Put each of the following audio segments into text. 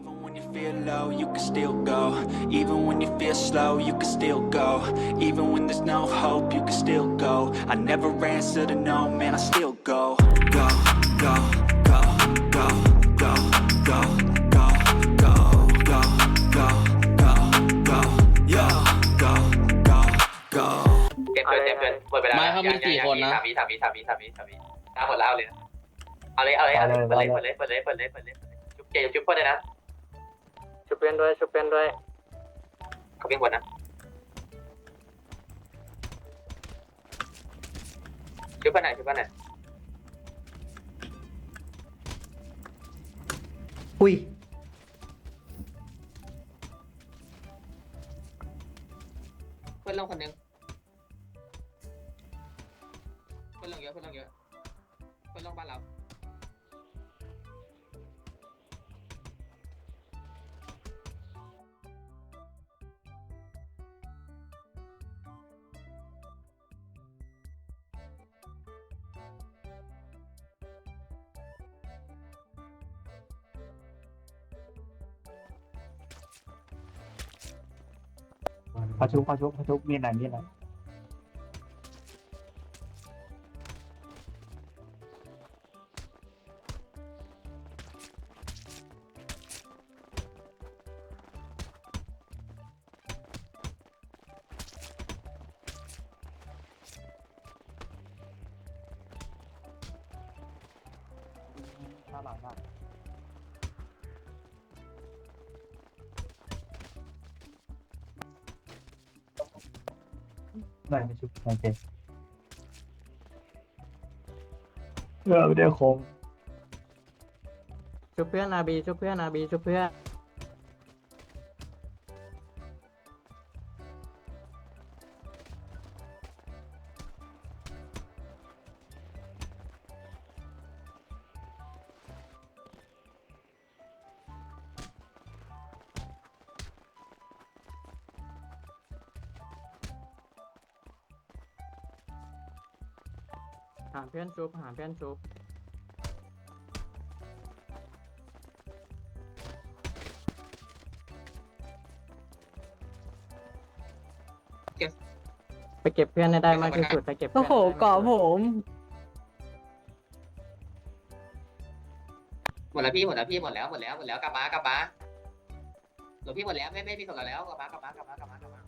Even when you feel low, you can still go. Even when you feel slow, you can still go. Even when there's no hope, you can still go. I never answer to no, man, I still go. Go, go, go, go, go, go, go, go, go, go, go, go, yo, go, go, go. เต็มเกินเต็มเกินหมดเวลา ไม่เขามีสี่คนนะ สามีสามีสามีสามีสามีตามหมดแล้วเอาเลยนะเอาเลยเอาเลยเอาเลยเปิดเลยเปิดเลยเปิดเลยเปิดเลยเปิดเลยจุ๊บเจจุ๊บเพื่อนเลยนะ ชุบเพื่อนด้วยชุบเพื่อนด้วยเขาเป็นคนนะจุ๊บเพื่อนไหนอยจุ๊บเพื่อนไหนอยอุ้ยเพื่อนลงคนหนึงเพื่อนลงเยอะเพื่อนลงเยอะเพื่อนลงบ้านเรา อชุบพอชุบพอชุบมีอะไรมีอะไรข้าหลังอะ ได้ไม่ชุบโอเคเออไม่ได้คมชุบเพื่อนอาบีชุบเพื่อนอาบีชุบเพื่อน หาเพื่อนชุบหาเพื่อนชุบไปเก็บเพื่อนให้ได้มากที่สุดไปเก็บเพื่โอ้อนโหให้ได้เกาะมากที่ผสุดมหมดแล้วพี่หมดแล้วพี่หมดแล้วหมดแล้วหมดแล้วกลับมากลับมาหลวงพี่หมดแล้วไม่ไม่มีส่งเราแล้วกลับมากลับมากลับมากลับมากลับมา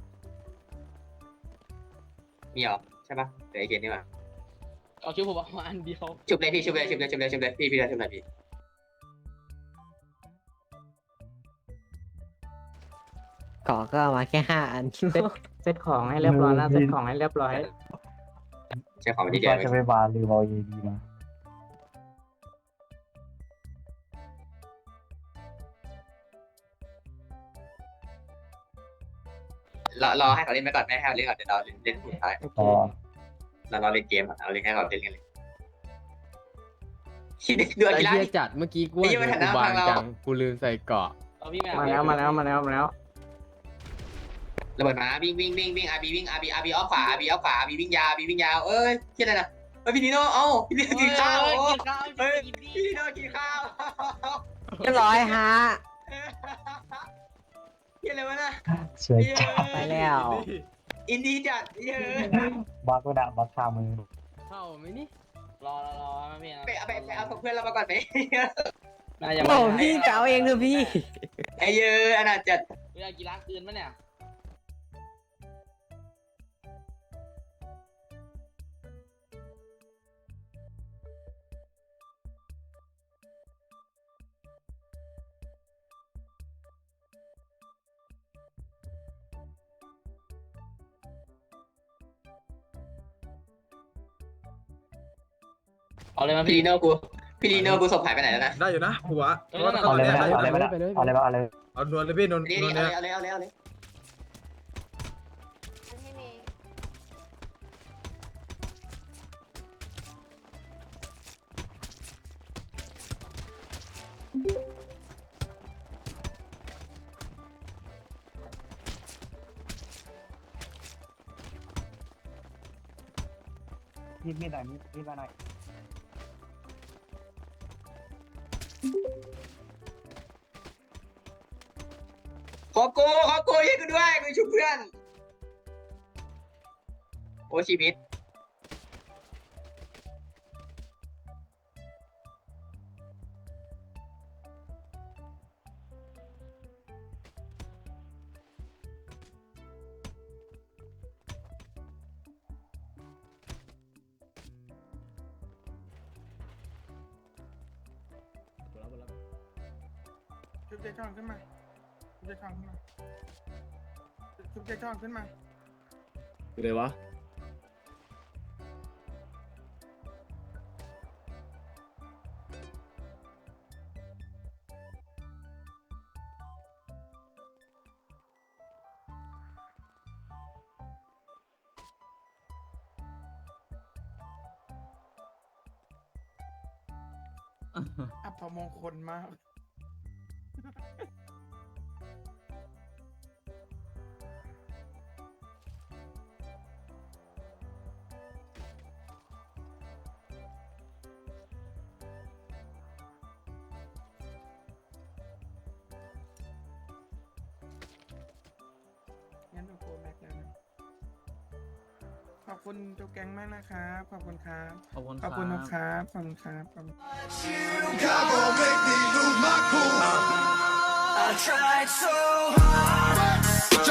มีเหรอใช่ปะเดี๋ยวไอเกมนี่มา เอาชื่อผมเอามาอันเดียวชุบเลยพี่ชุบเลยชุบเลยชุบเลยชุบเลยพี่พี่เลยชุบเลยพี่เกาะก็เอามาแค่ห้าอัน เซ็ตเซ็ตของให้เรียบร้อยนะเซ็ตของให้เรียบร้อยใช้ของที่ที่เดียวจะไปบาร์หรือเอาเอดีมารอรอให้เขาเล่นไปก่อนไม่ให้เขาเล่นก่อนเดี๋ยวเราเล่นเล่นสุดท้าย ต่อ เราเราเล่นเกมอะเราเล่นให้เขาเล่นกันเลยคิดดูอาไอ้กิระเหี้ยจัดเมื่อกี้กูว่าไอ้เหี้ยมันหันหกูน้าบางทางเรา จังกูลืมใส่เกาะเอาพี่แม่มาแล้วมาแล้วมาแล้วมาแล้วระเบิดมาวิ่งวิ่งวิ่งวิ่งอาบีวิ่งอาบีอาบีอ้อมขวาอาบีอ้อมขวาอาบีวิ่งยาวอาบีวิ่งยาวเอ้ยคิดอะไรนะเฮ้ยพี่นิโน่เอ้าพี่นิโน่กินข้าวเฮ้ยโอ้กินข้าวเฮ้ยกินดีพี่นิโน่กินข้าวเรียบร้อยฮะคิดอะไรวะน่ะสวยเย้จัดไปแล้ว อินดีจัดเย้บักก็ด่าบักคามือเข้าไหมนี่รอรอรอมาพี่นะไปเอาไปไปเอาเพื่อนเรามาก่อนไหมน่าจะโอ้ไม่พี่เกาเองเถอะพี่ไอ้เย้อนาจัดเวลากีฬาคืนมั้ยเนี่ย เอาเลยมาพี่พี่นิโน่กู พี่นิโน่กูศพหายไปไหนแล้วนะ ได้อยู่นะหัวเออนั่นน่ะเอาเลยได้เอาเลยได้เอาเลยเอาเลยเอาเลยเอานวลเลยพี่นวลนี่นวนี่ลเอาเนี่ยเลยเอาเลยเอาเลยมีดมีดหน่อยมีดมีดมาหน่อย ขอโกขอโกช่วยกูด้วยกูช่วยเพื่อน โอ้ชีวิต ชุบเจช่องขึ้นมาชุบเจช่องขึ้นมาชุบเจช่องขึ้นมาเลยวะอับมงคลมาก งั้นหนูโกแม็กแล้วนะขอบคุณเจ้าแก๊งมากนะครับ ขอบคุณครับ ขอบคุณขอบคุณนะครับ ขอบคุณครับขอบคุณ I tried so hard.